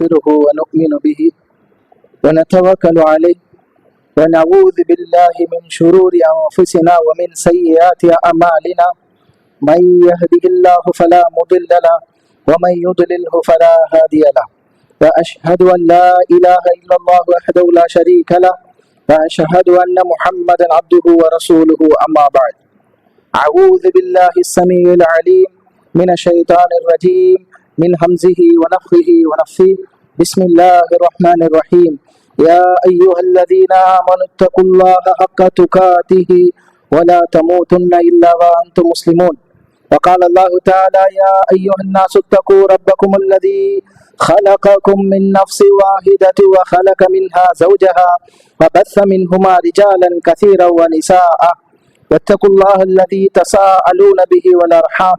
ونستغفره ونؤمن به ونتوكل عليه ونعوذ بالله من شرور أنفسنا ومن سيئات أعمالنا. من يهده الله فلا مضل له ومن يضلله فلا هادي له. وأشهد أن لا إله إلا الله وحده لا شريك له. وأشهد أن محمدا عبده ورسوله أما بعد. أعوذ بالله السميع العليم من الشيطان الرجيم. من همزه ونفخه ونفثه بسم الله الرحمن الرحيم. يا أيها الذين آمنوا اتقوا الله حق تقاته ولا تموتن إلا وأنتم مسلمون. وقال الله تعالى يا أيها الناس اتقوا ربكم الذي خلقكم من نفس واحدة وخلق منها زوجها وبث منهما رجالا كثيرا ونساء. واتقوا الله الذي تساءلون به والأرحام.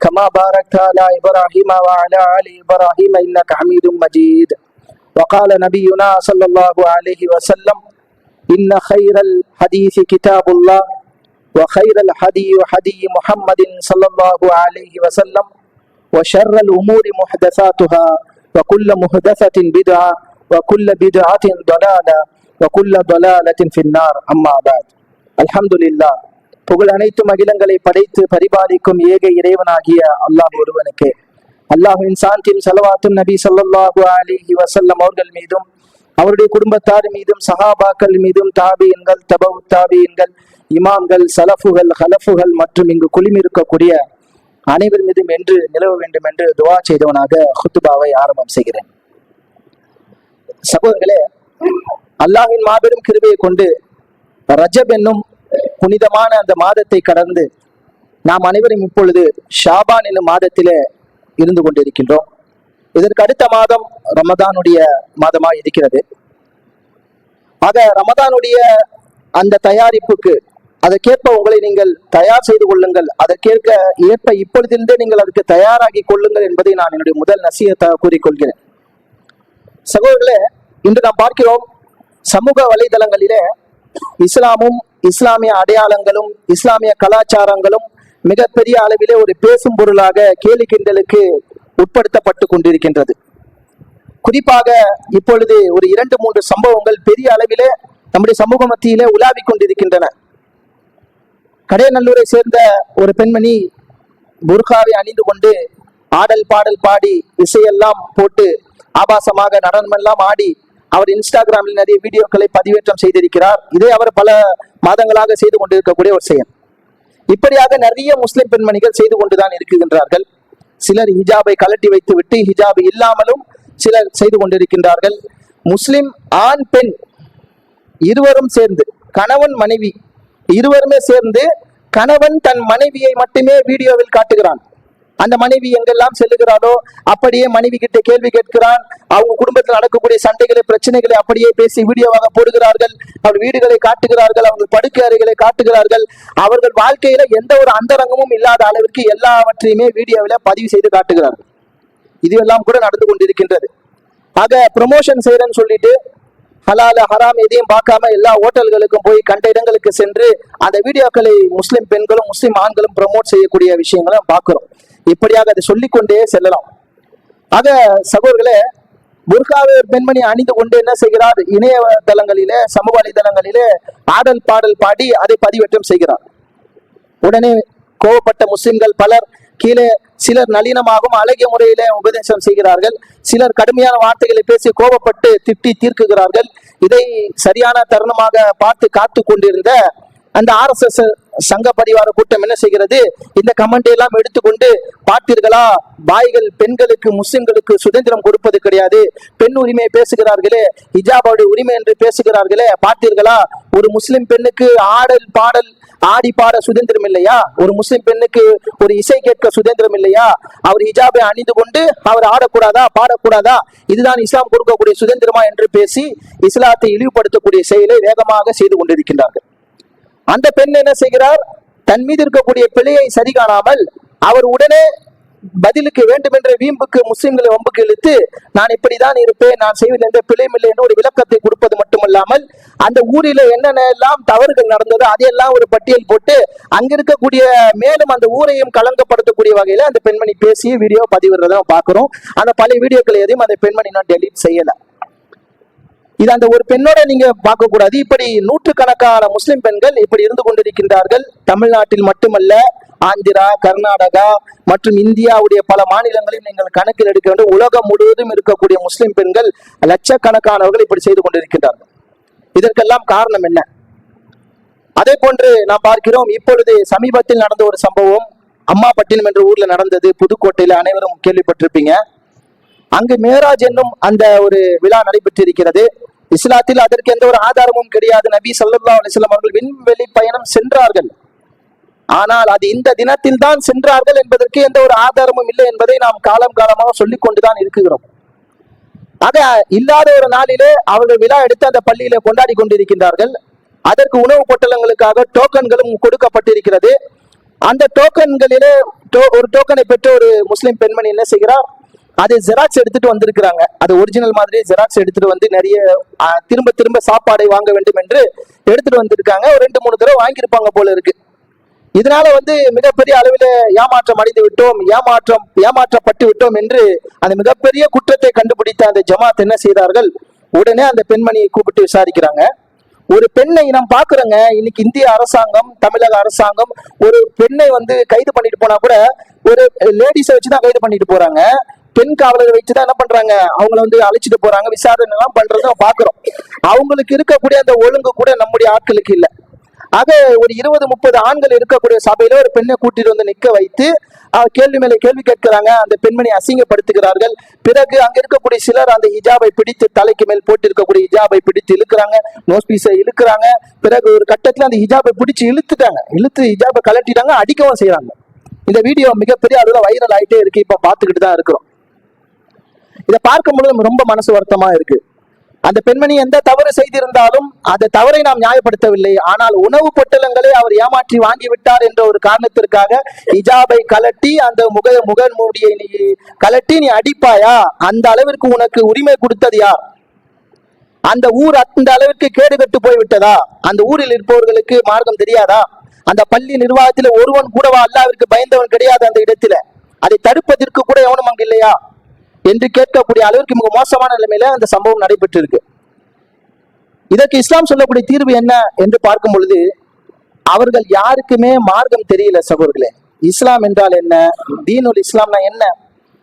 كما باركت على إبراهيم وعلى آل إبراهيم إنك حميد مجيد. وقال نبينا صلى الله عليه وسلم إن خير الحديث كتاب الله وخير الحدي حدي محمد صلى الله عليه وسلم وشر الأمور محدثاتها وكل محدثة بدعة وكل بدعة ضلالة وكل ضلالة في النار. أما بعد الحمد لله. புகழ் அனைத்து அகிலங்களை படைத்து பரிபாலிக்கும் ஏக இறைவனாகிய அல்லாஹ் ஒருவனுக்கு. அல்லாஹுவின் சாந்தியும் செலவாத்தும் நபி ஸல்லல்லாஹு அலைஹி வசல்லம் அவர்கள் மீதும் அவருடைய குடும்பத்தார் மீதும் சஹாபாக்கள் மீதும் தாபியன்கள் தபவு தாபியன்கள் இமாம்கள் சலஃபுகள் ஹலஃபுகள் மற்றும் இங்கு குளிமிருக்கக்கூடிய அனைவர் மீதும் என்று நிலவ வேண்டும் என்று துவா செய்தவனாக ஹுத்துபாவை ஆரம்பம் செய்கிறேன். சகோதரர்களே அல்லாஹின் மாபெரும் கிருபையை கொண்டு ரஜப் என்னும் புனிதமான அந்த மாதத்தை கடந்து நாம் அனைவரும் இப்பொழுது ஷாபான் என்னும் மாதத்திலே இருந்து கொண்டிருக்கின்றோம். இதற்கு அடுத்த மாதம் ரமதானுடைய மாதமா இருக்கிறது. ஆக ரமதானுடைய அந்த தயாரிப்புக்கு அதற்கேற்ப உங்களை நீங்கள் தயார் செய்து கொள்ளுங்கள். அதற்கேற்க ஏற்ப இப்பொழுதிருந்தே நீங்கள் அதுக்கு தயாராகி கொள்ளுங்கள் என்பதை நான் என்னுடைய முதல் நசியத்தை கூறிக்கொள்கிறேன். சகோதரர்களே இன்று நாம் பார்க்கிறோம் சமூக வலைதளங்களிலே இஸ்லாமும் இஸ்லாமிய அடையாளங்களும் இஸ்லாமிய கலாச்சாரங்களும் மிகப்பெரிய அளவிலே ஒரு பேசும் பொருளாக கேலி கிண்டலுக்கு உட்படுத்தப்பட்டு கொண்டிருக்கின்றது. குறிப்பாக இப்பொழுது ஒரு இரண்டு மூன்று சம்பவங்கள் பெரிய அளவிலே நம்முடைய சமூக மத்தியிலே உலாவிக் கொண்டிருக்கின்றன. கடையநல்லூரை சேர்ந்த ஒரு பெண்மணி புர்காவை அணிந்து கொண்டு ஆடல் பாடல் பாடி இசையெல்லாம் போட்டு ஆபாசமாக நடனமெல்லாம் ஆடி அவர் இன்ஸ்டாகிராமில் நிறைய வீடியோக்களை பதிவேற்றம் செய்திருக்கிறார். இதை அவர் பல மாதங்களாக செய்து கொண்டிருக்கக்கூடிய ஒரு செயல். இப்படியாக நிறைய முஸ்லிம் பெண்மணிகள் செய்து கொண்டுதான் இருக்கின்றார்கள். சிலர் ஹிஜாபை கலட்டி வைத்து விட்டு ஹிஜாபை இல்லாமலும் சிலர் செய்து கொண்டிருக்கின்றார்கள். முஸ்லிம் ஆண் பெண் இருவரும் சேர்ந்து கணவன் மனைவி இருவருமே சேர்ந்து கணவன் தன் மனைவியை மட்டுமே வீடியோவில் காட்டுகிறான். அந்த மனைவி எங்கெல்லாம் செல்லுகிறாரோ அப்படியே மனைவி கிட்ட கேள்வி கேட்கிறான். அவங்க குடும்பத்தில் நடக்கக்கூடிய சண்டைகளை பிரச்சனைகளை அப்படியே பேசி வீடியோவாக போடுகிறார்கள். அவர் வீடுகளை காட்டுகிறார்கள் அவங்க படுக்கை அறைகளை காட்டுகிறார்கள். அவர்கள் வாழ்க்கையில எந்த ஒரு அந்தரங்கமும் இல்லாத அளவிற்கு எல்லாவற்றையுமே வீடியோவில பதிவு செய்து காட்டுகிறார்கள். இது எல்லாம் கூட நடந்து கொண்டிருக்கின்றது. ஆக ப்ரொமோஷன் செய்யறேன்னு சொல்லிட்டு ஹலால ஹராம் எதையும் பார்க்காம எல்லா ஹோட்டல்களுக்கும் போய் கண்ட இடங்களுக்கு சென்று அந்த வீடியோக்களை முஸ்லிம் பெண்களும் முஸ்லிம் ஆண்களும் ப்ரமோட் செய்யக்கூடிய விஷயங்களும் பார்க்கிறோம். இப்படியாக அதை சொல்லிக்கொண்டே செல்லலாம். ஆக சகோதரர்களே புர்காவை பெண்மணி அணிந்து கொண்டு என்ன செய்கிறார்? இணையதளங்களிலே சமூக வலைதளங்களிலே ஆடல் பாடல் பாடி அதை பதிவேற்றம் செய்கிறார். உடனே கோவப்பட்ட முஸ்லிம்கள் பலர் கீழே சிலர் நளினமாகவும் அழகிய முறையிலே உபதேசம் செய்கிறார்கள். சிலர் கடுமையான வார்த்தைகளை பேசி கோபப்பட்டு திட்டி தீர்க்குகிறார்கள். இதை சரியான தருணமாக பார்த்து காத்து கொண்டிருந்த அந்த ஆர்எஸ்எஸ் சங்க பரிவார கூட்டம் என்ன செய்கிறது? இந்த கமெண்ட் எல்லாம் எடுத்துக்கொண்டு பார்த்தீர்களா? பாய்கள் பெண்களுக்கு முஸ்லிம்களுக்கு சுதந்திரம் கொடுப்பது கிடையாது. பெண் உரிமையை பேசுகிறார்களே ஹிஜாபோட உரிமை என்று பேசுகிறார்களே பார்த்தீர்களா? ஒரு முஸ்லிம் பெண்ணுக்கு ஆடல் பாடல் ஆடி பாட சுதந்திரம் இல்லையா? ஒரு முஸ்லிம் பெண்ணுக்கு ஒரு இசை கேட்க சுதந்திரம் இல்லையா? அவர் ஹிஜாபை அணிந்து கொண்டு அவர் ஆடக்கூடாதா பாடக்கூடாதா? இதுதான் இஸ்லாம் கொடுக்கக்கூடிய சுதந்திரமா என்று பேசி இஸ்லாத்தை இழிவுபடுத்தக்கூடிய செயலை வேகமாக செய்து கொண்டிருக்கின்றார்கள். அந்த பெண் என்ன செய்கிறார்? தன் மீது இருக்கக்கூடிய பிழையை சரி காணாமல் அவர் உடனே பதிலுக்கு வேண்டுமென்ற வீம்புக்கு முஸ்லிம்களை வம்புக்கு இழுத்து நான் இப்படிதான் இருப்பேன் நான் செய்வதில் எந்த பிழையும் இல்லை என்று ஒரு விளக்கத்தை கொடுப்பது மட்டுமல்லாமல் அந்த ஊரில என்னென்ன எல்லாம் தவறுகள் நடந்ததோ அதையெல்லாம் ஒரு பட்டியல் போட்டு அங்க இருக்கக்கூடிய மேலும் அந்த ஊரையும் கலங்கப்படுத்தக்கூடிய வகையில அந்த பெண்மணி பேசி வீடியோ பதிவிடுறத பார்க்கிறோம். அந்த பழைய வீடியோக்கள் எதையும் அந்த பெண்மணி நான் டெலீட் செய்யலை. இது அந்த ஒரு பெண்ணோட நீங்க பார்க்கக்கூடாது. இப்படி நூற்றுக்கணக்கான முஸ்லிம் பெண்கள் இப்படி இருந்து கொண்டிருக்கின்றார்கள். தமிழ்நாட்டில் மட்டுமல்ல ஆந்திரா கர்நாடகா மற்றும் இந்தியாவுடைய பல மாநிலங்களில் நீங்கள் கணக்கில் எடுக்க வேண்டும். உலகம் முழுவதும் இருக்கக்கூடிய முஸ்லிம் பெண்கள் லட்சக்கணக்கானவர்கள் இப்படி செய்து கொண்டிருக்கின்றார்கள். இதற்கெல்லாம் காரணம் என்ன? அதே போன்று நாம் பார்க்கிறோம் இப்பொழுது சமீபத்தில் நடந்த ஒரு சம்பவம் அம்மாபட்டினம் என்ற ஊர்ல நடந்தது. புதுக்கோட்டையில அனைவரும் கேள்விப்பட்டிருப்பீங்க. அங்கு மேராஜ் என்னும் அந்த ஒரு விழா நடைபெற்றிருக்கிறது. இஸ்லாத்தில் அதற்கு எந்த ஒரு ஆதாரமும் கிடையாது. நபி சல்லா அலிஸ்லாம் அவர்கள் விண்வெளி பயணம் சென்றார்கள். ஆனால் அது இந்த தினத்தில் தான் சென்றார்கள் என்பதற்கு எந்த ஒரு ஆதாரமும் இல்லை என்பதை நாம் காலம் காலமாக சொல்லிக் கொண்டுதான் இருக்கிறோம். ஆக இல்லாத ஒரு நாளிலே அவர்கள் விழா எடுத்து அந்த பள்ளியில கொண்டாடி கொண்டிருக்கின்றார்கள். அதற்கு உணவு பொட்டலங்களுக்காக டோக்கன்களும் கொடுக்கப்பட்டிருக்கிறது. அந்த டோக்கன்களிலே டோ- ஒரு டோக்கனை பெற்ற ஒரு முஸ்லிம் பெண்மணி என்ன செய்கிறார்? அதை ஜெராக்ஸ் எடுத்துட்டு வந்திருக்கிறாங்க. அது ஒரிஜினல் மாதிரி ஜெராக்ஸ் எடுத்துட்டு வந்து நிறைய திரும்ப திரும்ப சாப்பாடை வாங்க வேண்டும் என்று எடுத்துட்டு வந்திருக்காங்க. ஒரு ரெண்டு மூணு தடவை வாங்கியிருப்பாங்க போல இருக்கு. இதனால வந்து மிகப்பெரிய அளவில் ஏமாற்றம் அடைந்து விட்டோம். ஏமாற்றம் ஏமாற்றப்பட்டு விட்டோம் என்று அந்த மிகப்பெரிய குற்றத்தை கண்டுபிடித்த அந்த ஜமாத் என்ன செய்தார்கள்? உடனே அந்த பெண்மணியை கூப்பிட்டு விசாரிக்கிறாங்க. ஒரு பெண்ணை நம்ம பாக்குறோங்க இன்னைக்கு இந்திய அரசாங்கம் தமிழக அரசாங்கம் ஒரு பெண்ணை வந்து கைது பண்ணிட்டு போனா கூட ஒரு லேடிஸை வச்சுதான் கைது பண்ணிட்டு போறாங்க. பெண் காவலர்கள் வச்சுதான் என்ன பண்றாங்க? அவங்கள வந்து அழைச்சிட்டு போறாங்க. விசாரணை எல்லாம் பண்றதை பாக்குறோம் அவங்களுக்கு இருக்கக்கூடிய அந்த ஒழுங்கு கூட நம்முடைய ஆட்களுக்கு இல்லை. ஆக ஒரு இருபது முப்பது ஆண்கள் இருக்கக்கூடிய சபையில ஒரு பெண்ணை கூட்டிட்டு வந்து நிக்க வைத்து கேள்வி மேல கேள்வி கேட்கிறாங்க. அந்த பெண்மணி அசிங்கப்படுத்துகிறார்கள். பிறகு அங்க இருக்கக்கூடிய சிலர் அந்த ஹிஜாபை பிடித்து தலைக்கு மேல் போட்டிருக்கக்கூடிய ஹிஜாபை பிடித்து இழுக்கிறாங்க. நோஸ்பீஸை இழுக்கிறாங்க. பிறகு ஒரு கட்டத்துல அந்த ஹிஜாபை பிடிச்சு இழுத்துட்டாங்க. இழுத்து ஹிஜாபை கலட்டிட்டாங்க அடிக்கவும் செய்யறாங்க இந்த வீடியோ மிகப்பெரிய அளவுல வைரல் ஆயிட்டே இருக்கு. இப்ப பாத்துக்கிட்டு தான் இருக்கிறோம். இதை பார்க்கும் நம்ம ரொம்ப மனசு வருத்தமா இருக்கு. அந்த பெண்மணி எந்த தவறு செய்திருந்தாலும் அந்த தவறை நாம் நியாயப்படுத்தவில்லை. ஆனால் உணவு பொட்டலங்களை அவர் ஏமாற்றி வாங்கி விட்டார் என்ற ஒரு காரணத்திற்காக ஹிஜாபை கலட்டி அந்த முக முக மூடியை நீ கலட்டி நீ அடிப்பாயா? அந்த அளவிற்கு உனக்கு உரிமை கொடுத்தது யார்? அந்த ஊர் அந்த அளவிற்கு கேடு கெட்டு போய் விட்டதா? அந்த ஊரில் இருப்பவர்களுக்கு மார்க்கம் தெரியாதா? அந்த பள்ளி நிர்வாகத்தில் ஒருவன் கூடவா? அல்லாவிற்கு பயந்தவன் கிடையாது அந்த இடத்துல. அதை தடுப்பதற்கு கூட எவனும் அங்கு இல்லையா? என்று கேட்கக்கூடிய அளவிற்கு மிக மோசமான நிலைமையில அந்த சம்பவம் நடைபெற்று இருக்கு இதற்கு இஸ்லாம் சொல்லக்கூடிய தீர்வு என்ன என்று பார்க்கும் பொழுது அவர்கள் யாருக்குமே மார்க்கம் தெரியல சகோதரர்களே. இஸ்லாம் என்றால் என்ன? தீனுல் இஸ்லாம்னா என்ன?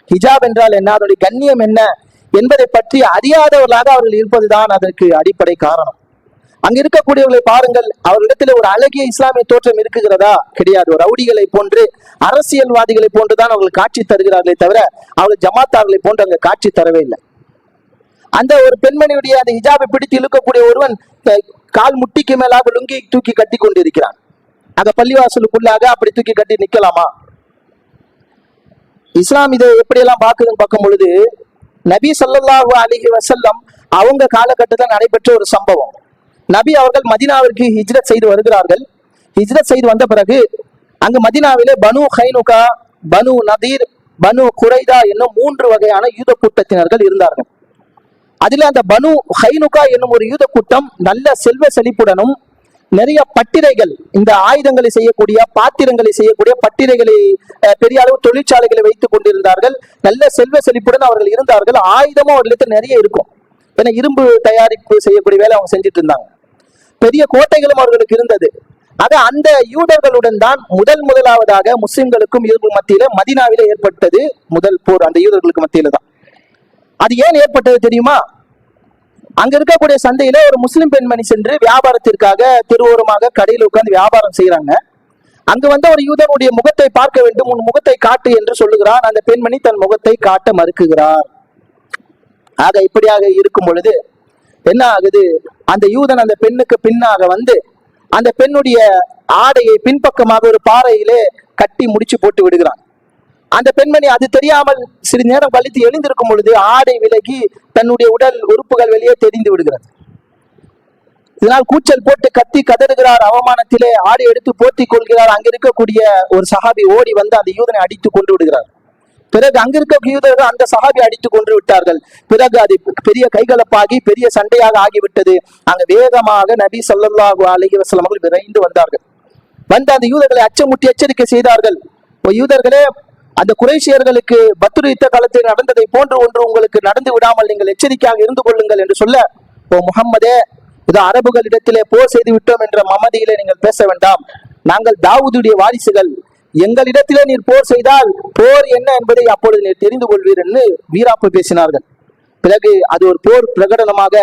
ஹிஜாப் என்றால் என்ன? அதனுடைய கண்ணியம் என்ன? என்பதை பற்றி அறியாதவர்களாக அவர்கள் இருப்பதுதான் அதற்கு அடிப்படை காரணம். அங்க இருக்கக்கூடியவர்களை பாருங்கள் அவர்களிடத்தில் ஒரு அழகிய இஸ்லாமிய தோற்றம் இருக்குகிறதா கிடையாது. ஒரு ரவுடிகளை போன்று அரசியல்வாதிகளை போன்றுதான் அவர்கள் காட்சி தருகிறார்களே தவிர அவர்கள் ஜமாத்தார்களை போன்று அங்க காட்சி தரவே இல்லை. அந்த ஒரு பெண்மணியுடைய அந்த ஹிஜாபை பிடித்து இழுக்கக்கூடிய ஒருவன் கால் முட்டிக்கு மேலாக லுங்கி தூக்கி கட்டி கொண்டிருக்கிறான். அந்த பள்ளிவாசலுக்குள்ளாக அப்படி தூக்கி கட்டி நிக்கலாமா? இஸ்லாம் இதை எப்படியெல்லாம் பார்க்குதுன்னு பார்க்கும் பொழுது நபி ஸல்லல்லாஹு அலிஹி வசல்லம் அவங்க காலகட்டத்தில் நடைபெற்ற ஒரு சம்பவம். நபி அவர்கள் மதீனாவிற்கு ஹிஜ்ரத் செய்து வருகிறார்கள். ஹிஜ்ரத் செய்து வந்த பிறகு அங்கு மதினாவிலே பனு ஹைனுகா பனு நதீர் பனு குரைதா என்னும் மூன்று வகையான யூத கூட்டத்தினர்கள் இருந்தார்கள். அதில் அந்த பனு ஹைனுகா என்னும் ஒரு யூத கூட்டம் நல்ல செல்வ செழிப்புடனும் நிறைய பட்டிரைகள் இந்த ஆயுதங்களை செய்யக்கூடிய பாத்திரங்களை செய்யக்கூடிய பட்டிரைகளை பெரிய அளவு தொழிற்சாலைகளை வைத்துக் கொண்டிருந்தார்கள். நல்ல செல்வ செழிப்புடன் அவர்கள் இருந்தார்கள். ஆயுதமும் அவர்களிடத்தில் நிறைய இருக்கும். ஏன்னா இரும்பு தயாரிப்பு செய்யக்கூடிய வேலை அவங்க செஞ்சுட்டு இருந்தாங்க. பெரிய கோட்டைகளும் அவர்களுக்கு இருந்தது. ஆக அந்த யூதர்களுடன் தான் முதல் முதலாவதாக முஸ்லிம்களுக்கும் யூதர்கள் மத்தியில மதினாவில ஏற்பட்டது முதல் போர். அந்த யூதர்களுக்கு மத்தியில தான். அது ஏன் ஏற்பட்டது தெரியுமா? அங்க இருக்கக்கூடிய சந்தையில ஒரு முஸ்லிம் பெண்மணி சென்று வியாபாரத்திற்காக திருவோரமாக கடையில் உட்கார்ந்து வியாபாரம் செய்யறாங்க அங்கு வந்த ஒரு யூதனுடைய முகத்தை பார்க்க வேண்டும். உன் முகத்தை காட்டு என்று சொல்லுகிறான். அந்த பெண்மணி தன் முகத்தை காட்ட மறுக்குகிறார். ஆக இப்படியாக இருக்கும் பொழுது என்ன ஆகுது அந்த யூதன் அந்த பெண்ணுக்கு பின்னாக வந்து அந்த பெண்ணுடைய ஆடையை பின்பக்கமாக ஒரு பாறையிலே கட்டி முடிச்சு போட்டு விடுகிறான். அந்த பெண்மணி அது தெரியாமல் சிறிது நேரம் கழித்து எழுந்திருக்கும் பொழுது ஆடை விலகி தன்னுடைய உடல் உறுப்புகள் வெளியே தெரிந்து விடுகிறது. இதனால் கூச்சல் போட்டு கத்தி கதறுகிறார் அவமானத்திலே ஆடை எடுத்து போர்த்தி கொள்கிறார். அங்கிருக்கக்கூடிய ஒரு சஹாபி ஓடி வந்து அந்த யூதனை அடித்து கொண்டு விடுகிறார். பிறகு அங்கிருக்க யூதர்கள் அந்த சஹாபி அடித்து கொண்டு விட்டார்கள். பிறகு அது பெரிய கைகலப்பாகி பெரிய சண்டையாக ஆகிவிட்டது. அங்க வேகமாக நபி சல்லாஹூ அலஹி வசலம் அவர்கள் விரைந்து வந்தார்கள். வந்து அந்த யூதர்களை அச்சமுட்டி எச்சரிக்கை செய்தார்கள். ஓ யூதர்களே அந்த குறைஷியர்களுக்கு பத்ரு யுத்த காலத்தில் நடந்ததை போன்று ஒன்று உங்களுக்கு நடந்து விடாமல் நீங்கள் எச்சரிக்கையாக இருந்து கொள்ளுங்கள் என்று சொல்ல ஓ முகம்மதே இது அரபுகளிடத்திலே போர் செய்து விட்டோம் என்ற மமதியிலே நீங்கள் பேச வேண்டாம். நாங்கள் தாவூதுடைய வாரிசுகள். எங்களிடத்திலே நீர் போர் செய்தால் போர் என்ன என்பதை அப்பொழுது நீர் தெரிந்து கொள்வீர் என்று வீராப்பு பேசினார்கள். பிறகு அது ஒரு போர் பிரகடனமாக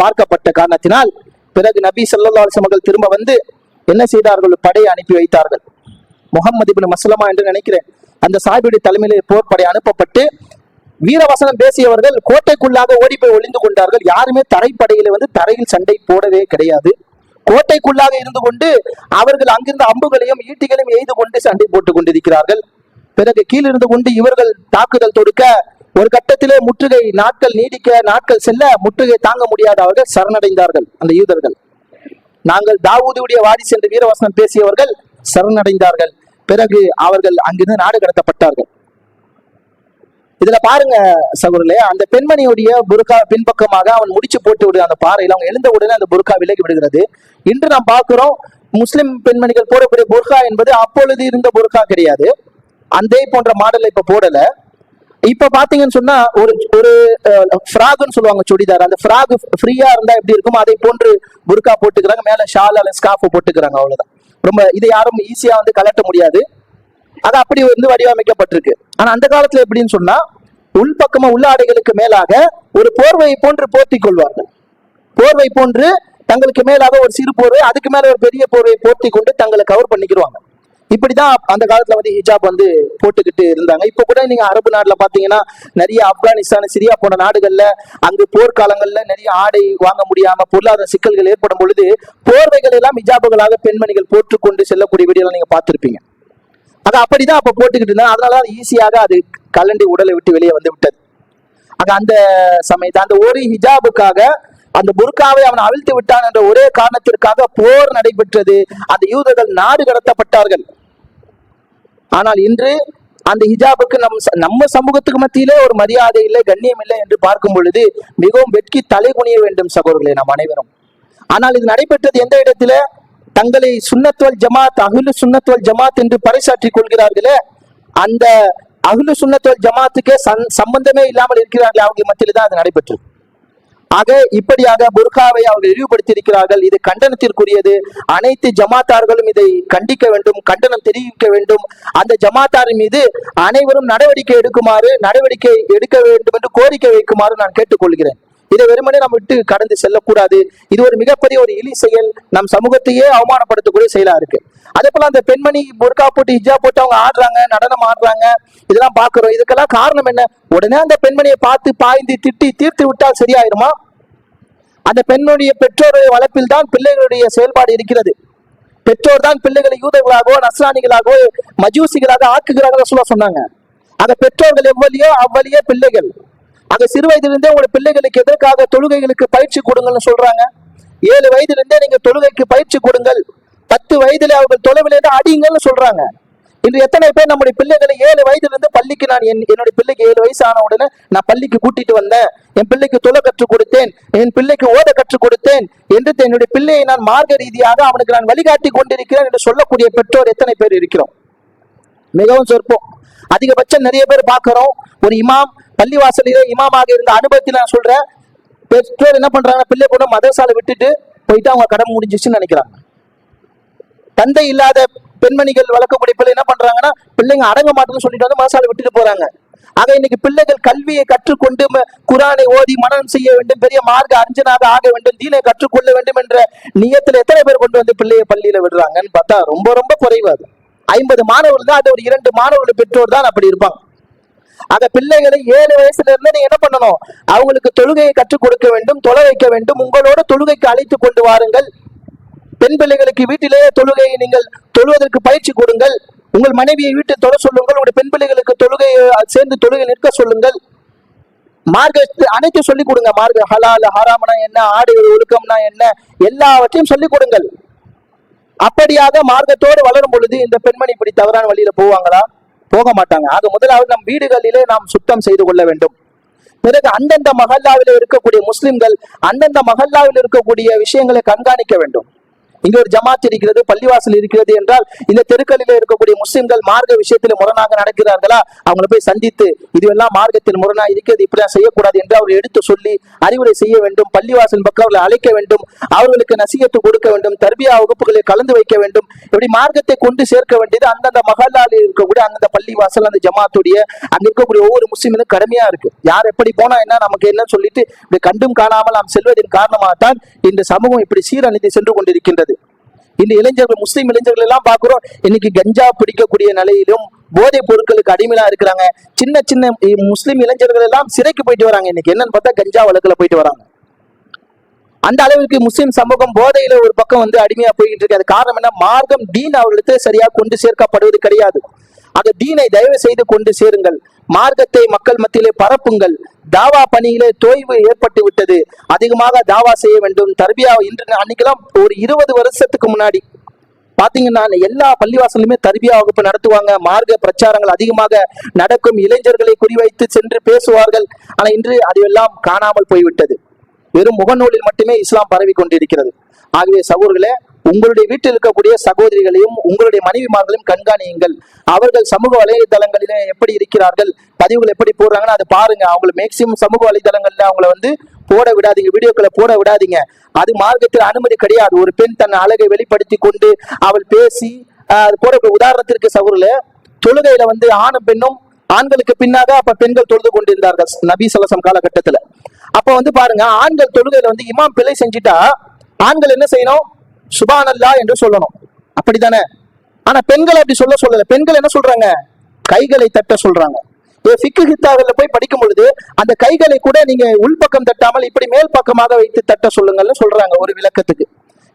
பார்க்கப்பட்ட காரணத்தினால் பிறகு நபி ஸல்லல்லாஹு அலைஹி திரும்ப வந்து என்ன செய்தார்கள்? ஒரு படையை அனுப்பி வைத்தார்கள். முகமது இபின் மசலமா என்று நினைக்கிறேன். அந்த சாஹிபுடைய தலைமையிலே போர்ப்படை அனுப்பப்பட்டு வீரவசனம் பேசியவர்கள் கோட்டைக்குள்ளாக ஓடி போய் ஒளிந்து கொண்டார்கள். யாருமே தரைப்படையில வந்து தரையில் சண்டை போடவே கிடையாது. கோட்டைக்குள்ளாக இருந்து கொண்டு அவர்கள் அங்கிருந்த அம்புகளையும் ஈட்டிகளையும் எய்து கொண்டு சண்டை போட்டுக் கொண்டிருக்கிறார்கள். பிறகு கீழிருந்து கொண்டு இவர்கள் தாக்குதல் தொடுக்க ஒரு கட்டத்திலே முற்றுகை நாட்கள் நீடிக்க நாட்கள் செல்ல முற்றுகை தாங்க முடியாத அவர்கள் சரணடைந்தார்கள் அந்த யூதர்கள். நாங்கள் தாவூதுடைய வாரிசு என்று வீரவசனம் பேசியவர்கள் சரணடைந்தார்கள். பிறகு அவர்கள் அங்கிருந்து நாடு கடத்தப்பட்டார்கள். இதுல பாருங்க சகுரலே அந்த பெண்மணியுடைய புர்கா பின்பக்கமாக அவன் முடிச்சு போட்டு விடுற அந்த பாறையில் அவங்க எழுந்த உடனே அந்த புருக்கா விலகி விடுகிறது. இன்று நாம் பார்க்கிறோம் முஸ்லிம் பெண்மணிகள் போடக்கூடிய புர்கா என்பது அப்பொழுது இருந்த புர்கா கிடையாது. அந்த போன்ற மாடல் இப்ப போடல. இப்ப பாத்தீங்கன்னு சொன்னா ஒரு ஒரு ஃப்ராக்னு சொல்லுவாங்க சுடிதார். அந்த ஃப்ராக் ஃப்ரீயா இருந்தா எப்படி இருக்கும் அதை போன்று புர்கா போட்டுக்கிறாங்க. மேல ஷால் அல்ல ஸ்கார்ஃப் போட்டுக்கிறாங்க அவ்வளவுதான். ரொம்ப இதை யாரும் ஈஸியா வந்து கலட்ட முடியாது. அது அப்படி வந்து வடிவமைக்கப்பட்டிருக்கு. ஆனா அந்த காலத்துல எப்படின்னு சொன்னா உள்பக்கமா உள்ளாடைகளுக்கு மேலாக ஒரு போர்வை போன்று போர்த்திக் கொள்வார்கள். போர்வை போன்று தங்களுக்கு மேலாக ஒரு சிறு போர்வை அதுக்கு மேல ஒரு பெரிய போர்வை போர்த்தி கொண்டு தங்களை கவர் பண்ணிக்கிடுவாங்க இப்படிதான் அந்த காலத்துல வந்து ஹிஜாப் வந்து போட்டுக்கிட்டு இருந்தாங்க. இப்ப கூட நீங்க அரபு நாட்டுல பாத்தீங்கன்னா நிறைய ஆப்கானிஸ்தான் சிரியா போன்ற நாடுகள்ல அங்கு போர்க்காலங்கள்ல நிறைய ஆடை வாங்க முடியாம பொருளாதார சிக்கல்கள் ஏற்படும் பொழுது போர்வைகள் எல்லாம் ஹிஜாபுகளாக பெண்மணிகள் போட்டுக்கொண்டு செல்லக்கூடிய வீடியோ நீங்க பார்த்திருப்பீங்க. அது அப்படிதான் அப்ப போட்டுக்கிட்டு இருந்தா. அதனாலதான் ஈஸியாக அது கலண்டி உடலை விட்டு வெளியே வந்து விட்டது. ஆக அந்த சமயத்தை அந்த ஒரு ஹிஜாபுக்காக அந்த புர்காவை அவன் அவிழ்த்து விட்டான் என்ற ஒரே காரணத்திற்காக போர் நடைபெற்றது. அந்த யூதர்கள் நாடு கடத்தப்பட்டார்கள். ஆனால் இன்று அந்த ஹிஜாபுக்கு நம் நம்ம சமூகத்துக்கு மத்தியிலே ஒரு மரியாதை இல்லை கண்ணியம் இல்லை என்று பார்க்கும் பொழுது மிகவும் வெட்கி தலை குனிய வேண்டும் சகோதரர்களே நாம் அனைவரும். ஆனால் இது நடைபெற்றது எந்த இடத்துல? தங்களை சுண்ணத்துவல் ஜமாத் அகுலு சுண்ணத்துவல் ஜமாத் என்று பறைசாற்றிக் கொள்கிறார்களே அந்த அகுலு சுண்ணத்துவல் ஜமாத்துக்கே சன்- சம்பந்தமே இல்லாமல் இருக்கிறார்களே அவங்க மத்தியில தான் அது நடைபெற்றது. ஆக இப்படியாக புர்காவை அவர்கள் இழிவுபடுத்தி இருக்கிறார்கள் இது கண்டனத்திற்குரியது. அனைத்து ஜமாத்தார்களும் இதை கண்டிக்க வேண்டும் கண்டனம் தெரிவிக்க வேண்டும். அந்த ஜமாத்தாரின் மீது அனைவரும் நடவடிக்கை எடுக்குமாறு நடவடிக்கை எடுக்க வேண்டும் என்று கோரிக்கை வைக்குமாறு நான் கேட்டுக்கொள்கிறேன். இதை வெறுமனே நம்ம விட்டு கடந்து செல்லக்கூடாது. இது ஒரு மிகப்பெரிய ஒரு இழி செயல். நம் சமூகத்தையே அவமானப்படுத்தக்கூடிய செயலா இருக்கு. அதே போல அந்த பெண்மணி புர்கா போட்டு இஜா போட்டு அவங்க ஆடுறாங்க நடனம் ஆடுறாங்க இதெல்லாம் பாக்குறோம் இதுக்கெல்லாம் காரணம் என்ன? உடனே அந்த பெண்மணியை பார்த்து பாய்ந்து திட்டி தீர்த்து விட்டால் சரியாயிருமா? அந்த பெண்ணுடைய பெற்றோருடைய வளர்ப்பில் தான் பிள்ளைகளுடைய செயல்பாடு இருக்கிறது. பெற்றோர் தான் பிள்ளைகளை யூதர்களாகவோ நஸ்ரானிகளாகவோ மஜூசிகளாக ஆக்குகிறார்கள் சொல்ல சொன்னாங்க. அந்த பெற்றோர்கள் எவ்வளியோ அவ்வளியோ பிள்ளைகள். அந்த சிறு வயதிலிருந்தே உங்களுடைய பிள்ளைகளுக்கு எதற்காக தொழுகைகளுக்கு பயிற்சி கொடுங்கள்னு சொல்றாங்க? ஏழு வயதிலிருந்தே நீங்க தொழுகைக்கு பயிற்சி கொடுங்கள். பத்து வயதிலே அவர்கள் தொலைவிலிருந்து அடிங்கள்னு சொல்றாங்க. இன்று எத்தனை பேர் நம்முடைய பிள்ளைகளை ஏழு வயதிலிருந்து பள்ளிக்கு நான் என் என்னுடைய பிள்ளைக்கு ஏழு வயசு ஆன உடனே நான் பள்ளிக்கு கூட்டிட்டு வந்தேன். என் பிள்ளைக்கு தொலை கற்றுக் கொடுத்தேன். என் பிள்ளைக்கு ஓத கற்றுக் கொடுத்தேன். என்று என்னுடைய பிள்ளையை நான் மார்க்க ரீதியாக அவனுக்கு நான் வழிகாட்டி கொண்டிருக்கிறேன் என்று சொல்லக்கூடிய பெற்றோர் எத்தனை பேர் இருக்கிறோம்? மிகவும் சொற்பம். அதிகபட்சம் நிறைய பேர் பார்க்கிறோம். ஒரு இமாம் பள்ளிவாசலிலே இமாமாக இருந்த அனுபவத்தில் நான் சொல்றேன். பெற்றோர் என்ன பண்றாங்க பிள்ளை கூட மதரசாலை விட்டுட்டு போயிட்டு அவங்க கடமை முடிஞ்சிச்சுன்னு நினைக்கிறாங்க. தந்தை இல்லாத பெண்மணிகள் வளர்க்கக்கூடிய பிள்ளை என்ன பண்றாங்கன்னா பிள்ளைங்க அடங்க மாட்டேன்னு சொல்லிட்டு வந்து மதசாலை விட்டுட்டு போறாங்க. ஆக இன்னைக்கு பிள்ளைகள் கல்வியை கற்றுக்கொண்டு ம- குரானை ஓதி மனம் செய்ய வேண்டும் பெரிய மார்க்க அறிஞனாக ஆக வேண்டும் தீனை கற்றுக்கொள்ள வேண்டும் என்ற நியத்துல எத்தனை பேர் கொண்டு வந்து பிள்ளையை பள்ளியில விடுறாங்கன்னு பார்த்தா ரொம்ப ரொம்ப குறைவு அது. ஐம்பது மாணவர்கள் தான் அது ஒரு இரண்டு மாணவர்கள் பெற்றோர் தான் அப்படி இருப்பாங்க. அந்த பிள்ளைகளை ஏழு வயசுல இருந்து நீங்க என்ன பண்ணணும்? அவங்களுக்கு தொழுகையை கற்றுக் கொடுக்க வேண்டும் தொலை வைக்க வேண்டும். உங்களோட தொழுகைக்கு அழைத்து கொண்டு வாருங்கள். பெண் பிள்ளைகளுக்கு வீட்டிலேயே தொழுகையை நீங்கள் தொழுவதற்கு பயிற்சி கொடுங்கள். உங்கள் மனைவியை வீட்டில் தொழ சொல்லுங்கள். உங்களுடைய பெண் பிள்ளைகளுக்கு தொழுகையை சேர்ந்து தொழுகை நிற்க சொல்லுங்கள். மார்க்க அனைத்தையும் சொல்லிக் கொடுங்க. மார்க்க ஹலால் ஹராமனா என்ன? ஆடை ஒழுக்கம்னா என்ன? எல்லாவற்றையும் சொல்லிக் கொடுங்கள். அப்படியாக மார்க்கத்தோடு வளரும் பொழுது இந்த பெண்மணி இப்படி தவறான வழியில போவாங்களா? போக மாட்டாங்க. ஆக முதலாவது நம் வீடுகளிலே நாம் சுத்தம் செய்து கொள்ள வேண்டும். பிறகு அந்தந்த மகல்லாவில் இருக்கக்கூடிய முஸ்லிம்கள் அந்தந்த மகல்லாவில் இருக்கக்கூடிய விஷயங்களை கண்காணிக்க வேண்டும். இங்க ஒரு ஜமாத் இருக்கிறது பள்ளிவாசல் இருக்கிறது என்றால் இந்த தெருக்களில் இருக்கக்கூடிய முஸ்லிம்கள் மார்க்க விஷயத்தில் முரணாக நடக்கிறார்களா? அவங்கள போய் சந்தித்து இதுவெல்லாம் மார்க்கத்தில் முரணா இருக்கிறது இப்படிலாம் செய்யக்கூடாது என்று அவர்கள் எடுத்து சொல்லி அறிவுரை செய்ய வேண்டும் பள்ளிவாசல் பக்கம் அவர்களை அழைக்க வேண்டும் அவர்களுக்கு நசியத்து கொடுக்க வேண்டும் தர்பியா வகுப்புகளை கலந்து வைக்க வேண்டும் இப்படி மார்க்கத்தை கொண்டு சேர்க்க வேண்டியது அந்தந்த மகளால் இருக்கக்கூடிய அந்தந்த பள்ளிவாசல் அந்த ஜமாத்துடைய அங்க இருக்கக்கூடிய ஒவ்வொரு முஸ்லிமினும் கடமையா இருக்கு. யார் எப்படி போனா என்ன நமக்கு என்ன சொல்லிட்டு இப்படி கண்டும் காணாமல் நாம் செல்வதன் காரணமாக தான் இந்த சமூகம் இப்படி சீரழிந்து சென்று கொண்டிருக்கின்றது. இந்த இளைஞர்கள் முஸ்லீம் இளைஞர்கள் எல்லாம் பாக்குறோம் இன்னைக்கு கஞ்சா பிடிக்கக்கூடிய நிலையிலும் போதைப் பொருட்களுக்கு அடிமையா இருக்கிறாங்க. சின்ன சின்ன முஸ்லீம் இளைஞர்கள் எல்லாம் சிறைக்கு போயிட்டு வராங்க. இன்னைக்கு என்னன்னு பார்த்தா கஞ்சா வழக்குல போயிட்டு வராங்க. அந்த அளவுக்கு முஸ்லீம் சமூகம் போதையில ஒரு பக்கம் வந்து அடிமையா போயிட்டு இருக்கு. அது காரணம் என்ன? மார்க்கம் டீன் அவர்களுக்கு சரியா கொண்டு சேர்க்கப்படுவது கிடையாது. அந்த டீனை தயவு செய்து கொண்டு சேருங்கள். மார்க்கத்தை மக்கள் மத்தியிலே பரப்புங்கள். தாவா பணியிலே தோய்வு ஏற்பட்டு விட்டது. அதிகமாக தாவா செய்ய வேண்டும். தர்பியா இன்று அன்னைக்கெல்லாம் ஒரு இருபது வருஷத்துக்கு முன்னாடி பாத்தீங்கன்னா எல்லா பள்ளிவாசலுமே தர்பியா வகுப்பு நடத்துவாங்க. மார்க்க பிரச்சாரங்கள் அதிகமாக நடக்கும். இளைஞர்களை குறிவைத்து சென்று பேசுவார்கள். ஆனால் இன்று அதுவெல்லாம் காணாமல் போய்விட்டது. வெறும் முகநூலில் மட்டுமே இஸ்லாம் பரவி கொண்டிருக்கிறது. ஆகவே சகோர்களே உங்களுடைய வீட்டில் இருக்கக்கூடிய சகோதரிகளையும் உங்களுடைய மனைவிமார்களையும் கண்காணியுங்கள். அவர்கள் சமூக வலைதளங்களில எப்படி இருக்கிறார்கள் பதிவுகள் எப்படி போடுறாங்கன்னு அதை பாருங்க. அவங்களை மேக்சிமம் சமூக வலைதளங்கள்ல அவங்கள வந்து போட விடாதீங்க வீடியோக்களை போட விடாதீங்க. அது மார்க்கத்தில் அனுமதி கிடையாது. ஒரு பெண் தன் அழகை வெளிப்படுத்தி கொண்டு அவள் பேசி அது போட உதாரணத்திற்கு சகோதரர்களே தொழுகையில வந்து ஆணும் பெண்ணும் ஆண்களுக்கு பின்னாக அப்ப பெண்கள் தொழுது கொண்டிருந்தார்கள் நபி சலசம் காலகட்டத்துல. அப்ப வந்து பாருங்க ஆண்கள் தொழுகையில வந்து இமாம் பிழை செஞ்சுட்டா ஆண்கள் என்ன செய்யணும்? சுபானல்லா என்று சொல்லணும். அப்படிதானே ஆனா பெண்கள் அப்படி சொல்ல சொல்லல. பெண்கள் என்ன சொல்றாங்க? கைகளை தட்ட சொல்றாங்க. ஃபிக்கு கித்தாவில் போய் படிக்கும் பொழுது அந்த கைகளை கூட நீங்க உள்பக்கம் தட்டாமல் இப்படி மேல் பக்கமாக வைத்து தட்ட சொல்லுங்கள்னு சொல்றாங்க ஒரு விளக்கத்துக்கு.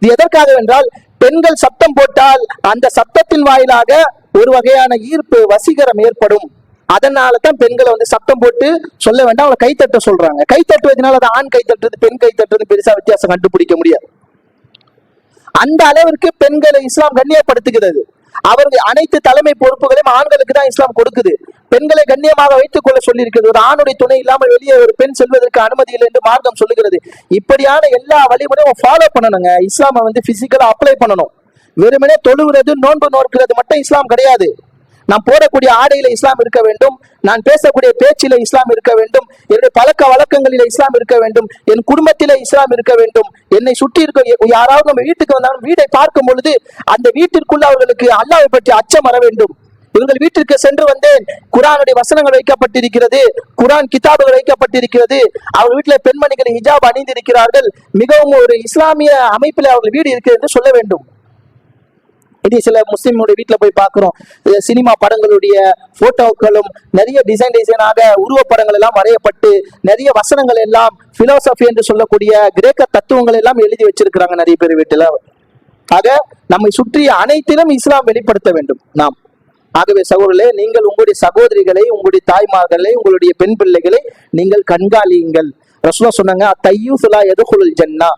இது எதற்காக என்றால் பெண்கள் சத்தம் போட்டால் அந்த சத்தத்தின் வாயிலாக ஒரு வகையான ஈர்ப்பு வசீகரம் ஏற்படும். அதனால தான் பெண்களை வந்து சத்தம் போட்டு சொல்ல வேண்டாம் அவங்களை கைத்தட்ட சொல்றாங்க. கைத்தட்டுவதனால அது ஆண் கைத்தட்டுறது பெண் கைத்தட்டுறது பெருசா வித்தியாசம் கண்டுபிடிக்க முடியாது. அந்த அளவிற்கு பெண்களை இஸ்லாம் கண்ணியப்படுத்துகிறது. அவர்கள் அனைத்து தலைமை பொறுப்புகளையும் ஆண்களுக்கு தான் இஸ்லாம் கொடுக்குது. பெண்களை கண்ணியமாக வைத்துக் கொள்ள சொல்லியிருக்கிறது. ஒரு ஆணுடைய துணை இல்லாமல் வெளியே ஒரு பெண் செல்வதற்கு அனுமதி இல்லை என்று மார்க்கம் சொல்லுகிறது. இப்படியான எல்லா வழிமுறையும் ஃபாலோ பண்ணணுங்க. இஸ்லாமை வந்து பிசிக்கலா அப்ளை பண்ணணும். வெறுமனே தொழுகிறது நோன்பு நோக்கிறது மட்டும் இஸ்லாம் கிடையாது. நான் போடக்கூடிய ஆடையில இஸ்லாம் இருக்க வேண்டும். நான் பேசக்கூடிய பேச்சில இஸ்லாம் இருக்க வேண்டும். என்னுடைய பழக்க வழக்கங்களில இஸ்லாம் இருக்க வேண்டும். என் குடும்பத்தில இஸ்லாம் இருக்க வேண்டும். என்னை சுற்றி இருக்க யாராவது நம்ம வீட்டுக்கு வந்தாலும் வீடை பார்க்கும் பொழுது அந்த வீட்டிற்குள்ள அவர்களுக்கு அல்லாவை பற்றி அச்சம் வர வேண்டும். இவர்கள் வீட்டிற்கு சென்று வந்தேன். குரானுடைய வசனங்கள் வைக்கப்பட்டிருக்கிறது. குரான் கிதாபுகள் வைக்கப்பட்டிருக்கிறது. அவர் வீட்டில் பெண்மணிகள் ஹிஜாப் அணிந்திருக்கிறார்கள். மிகவும் ஒரு இஸ்லாமிய அமைப்பில் அவர்கள் வீடு இருக்கிறது என்று சொல்ல வேண்டும். இது சில முஸ்லீமோட வீட்டில் போய் பார்க்குறோம் சினிமா படங்களுடைய போட்டோக்களும் நிறைய டிசைன் டிசைனாக உருவப்படங்கள் எல்லாம் வரையப்பட்டு நிறைய வசனங்கள் எல்லாம் பிலோசபி என்று சொல்லக்கூடிய கிரேக்க தத்துவங்கள் எல்லாம் எழுதி வச்சிருக்கிறாங்க நிறைய பேர் வீட்டில். ஆக நம்மை சுற்றிய அனைத்திலும் இஸ்லாம் வெளிப்படுத்த வேண்டும். நாம். ஆகவே சகோதரர்களே நீங்கள் உங்களுடைய சகோதரிகளை உங்களுடைய தாய்மார்களை உங்களுடைய பெண் பிள்ளைகளை நீங்கள் கண்காணியுங்கள். ரசூலா சொன்னாங்க தையூசுலா எதுகுலுல் ஜன்னா.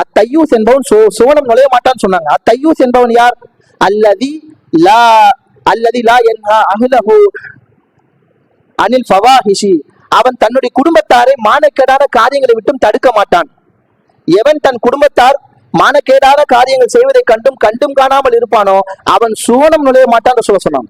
அத்தையூஸ் என்பவன் சோ சுவனம் நுழைய மாட்டான்னு சொன்னாங்க. அத்தையூஸ் என்பவன் யார்? அல்லதி லா அல்லதி லா என்ஹா அஹ்லஹு அனில் ஃபவாஹிஷி. அவன் தன்னுடைய குடும்பத்தாரை மானக்கேடான காரியங்களை விட்டும் தடுக்க மாட்டான். எவன் தன் குடும்பத்தார் மானக்கேடான காரியங்கள் செய்வதை கண்டும் கண்டும் காணாமல் இருப்பானோ அவன் சுவனம் நுழைய மாட்டான் சொல்ல சொன்னான்.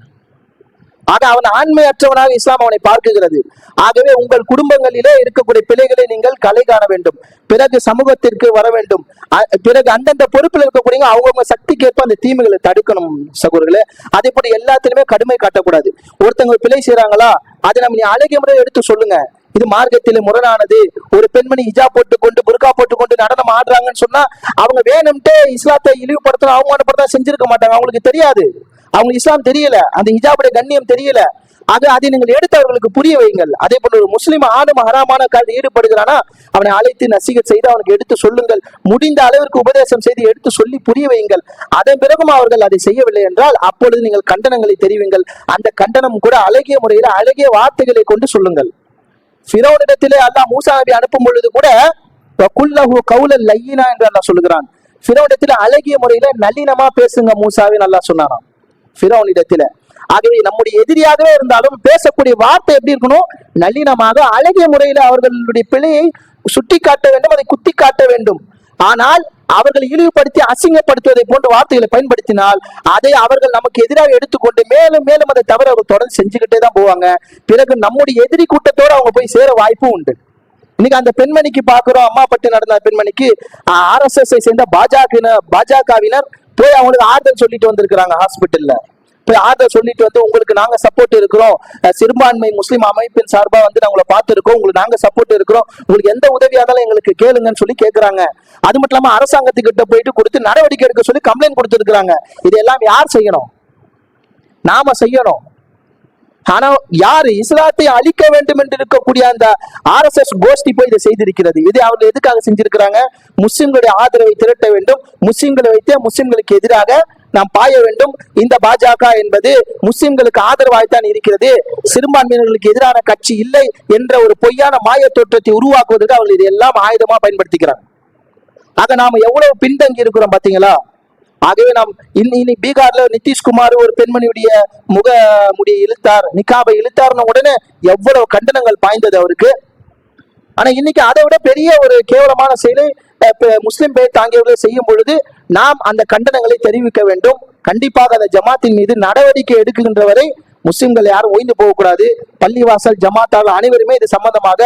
ஆக அவன் ஆண்மையற்றவனாக இஸ்லாம் அவனை பார்க்குகிறது. ஆகவே உங்கள் குடும்பங்களிலே இருக்கக்கூடிய பிள்ளைகளை நீங்கள் கலை காண வேண்டும். பிறகு சமூகத்திற்கு வர வேண்டும். அ- பிறகு அந்தந்த பொறுப்பில் இருக்கக்கூடிய அவங்கவுங்க சக்திக்கேற்ப அந்த தீமைகளை தடுக்கணும் சகோதரர்களே. அதே போல எல்லாத்திலுமே கடுமை காட்டக்கூடாது. ஒருத்தவங்க பிழை செய்றாங்களா அதை நம்ம நீ அழகிய முறையை எடுத்து சொல்லுங்க. இது மார்க்கத்தில் முரணானது. ஒரு பெண்மணி ஹிஜா போட்டுக்கொண்டு புர்கா போட்டுக்கொண்டு நடனம் ஆடுறாங்கன்னு சொன்னா அவங்க வேணும்ட்டு இஸ்லாத்தை இழிவுபடுத்தணும் அவமானப்படுத்த செஞ்சிருக்க மாட்டாங்க. அவங்களுக்கு தெரியாது. அவங்க இஸ்லாம் தெரியல அந்த ஹிஜாபுடைய கண்ணியம் தெரியல. அது அதை நீங்கள் எடுத்து அவர்களுக்கு புரிய வையுங்கள். அதே போல ஒரு முஸ்லீம் ஆணும் ஹராமான காரியத்தில் ஈடுபடுகிறானா அவனை அழைத்து நசிக செய்து அவனுக்கு எடுத்து சொல்லுங்கள். முடிந்த அளவிற்கு உபதேசம் செய்து எடுத்து சொல்லி புரிய வையுங்கள். அதன் பிறகும் அவர்கள் அதை செய்யவில்லை என்றால் அப்பொழுது நீங்கள் கண்டனங்களை தெரிவிங்கள். அந்த கண்டனம் கூட அழகிய முறையில் அழகிய வார்த்தைகளை கொண்டு சொல்லுங்கள். ஃபிரோனிடத்திலே அல்லாஹ் மூசா நபி அனுப்பும் பொழுது கூட குல்லஹு கவுல லையினா என்று அல்லாஹ் சொல்லுகிறான். ஃபிரோனிடத்தில் அழகிய முறையில நல்லினமா பேசுங்க மூசாவின் அல்லாஹ் சொன்னாராம் ஃபிரௌனிடத்தில. ஆகவே நம்முடைய எதிரியாகவே இருந்தாலும் பேசக்கூடிய வார்த்தை எப்படி இருக்கணும்? நளினமாக அழகிய முறையில அவர்களுடைய பிழையை சுட்டி காட்ட வேண்டும் அதை குத்தி காட்ட வேண்டும். ஆனால் அவர்களை இழிவுபடுத்தி அசிங்கப்படுத்துவதை போன்ற வார்த்தைகளை பயன்படுத்தினால் அதை அவர்கள் நமக்கு எதிராக எடுத்துக்கொண்டு மேலும் மேலும் அதை தவிர அவர் தொடர்ந்து செஞ்சுக்கிட்டே தான் போவாங்க. பிறகு நம்முடைய எதிரி கூட்டத்தோடு அவங்க போய் சேர வாய்ப்பும் உண்டு. இன்னைக்கு அந்த பெண்மணிக்கு பாக்குறோம் அம்மா பட்டு நடந்த பெண்மணிக்கு ஆர்எஸ்எஸ் சேர்ந்த பாஜக பாஜகவினர் போய் அவங்களுக்கு ஆறுதல் சொல்லிட்டு வந்திருக்கிறாங்க ஹாஸ்பிட்டல்ல போய் ஆறுதல் சொல்லிட்டு வந்து உங்களுக்கு நாங்க சப்போர்ட் இருக்கிறோம். சிறுபான்மை முஸ்லீம் அமைப்பின் சார்பா வந்து நாங்களை பார்த்துருக்கோம். உங்களுக்கு நாங்க சப்போர்ட் இருக்கிறோம். உங்களுக்கு எந்த உதவியா இருந்தாலும் எங்களுக்கு கேளுங்கன்னு சொல்லி கேட்கிறாங்க அது மட்டும் இல்லாம அரசாங்கத்துக்கிட்ட போயிட்டு கொடுத்து நடவடிக்கை எடுக்க சொல்லி கம்ப்ளைண்ட் கொடுத்திருக்கிறாங்க. இதெல்லாம் யார் செய்யணும்? நாம செய்யணும். ஆனா யாரு இஸ்லாத்தை அழிக்க வேண்டும் என்று இருக்கக்கூடிய அந்த ஆர்எஸ்எஸ் கோஷ்டி போய் இதை செய்திருக்கிறது. இது அவர்கள் எதுக்காக செஞ்சிருக்கிறாங்க? முஸ்லிம்களுடைய ஆதரவை திரட்ட வேண்டும். முஸ்லிம்களை வைத்தே முஸ்லிம்களுக்கு எதிராக நாம் பாய வேண்டும். இந்த பாஜக என்பது முஸ்லிம்களுக்கு ஆதரவாய்த்தான் இருக்கிறது. சிறுபான்மையினர்களுக்கு எதிரான கட்சி இல்லை என்ற ஒரு பொய்யான மாய தோற்றத்தை உருவாக்குவதற்கு அவர்கள் இதையெல்லாம் ஆயுதமா பயன்படுத்திக்கிறாங்க. ஆக நாம எவ்வளவு பின்தங்கி இருக்கிறோம் பாத்தீங்களா? ஆகவே நாம் இனி பீகார்ல நிதிஷ்குமார் ஒரு பெண்மணியுடைய முக முடியை இழுத்தார் நிக்காபை இழுத்தார்னு உடனே எவ்வளவு கண்டனங்கள் பாய்ந்தது அவருக்கு. ஆனா இன்னைக்கு அதை விட பெரிய ஒரு கேவலமான செயலை முஸ்லிம் பேர் தாங்கியவர்கள் செய்யும் பொழுது நாம் அந்த கண்டனங்களை தெரிவிக்க வேண்டும். கண்டிப்பாக அந்த ஜமாத்தின் மீது நடவடிக்கை எடுக்கின்ற வரை முஸ்லிம்கள் யாரும் ஓய்ந்து போகக்கூடாது. பள்ளிவாசல் ஜமாத்தாக அனைவருமே இது சம்பந்தமாக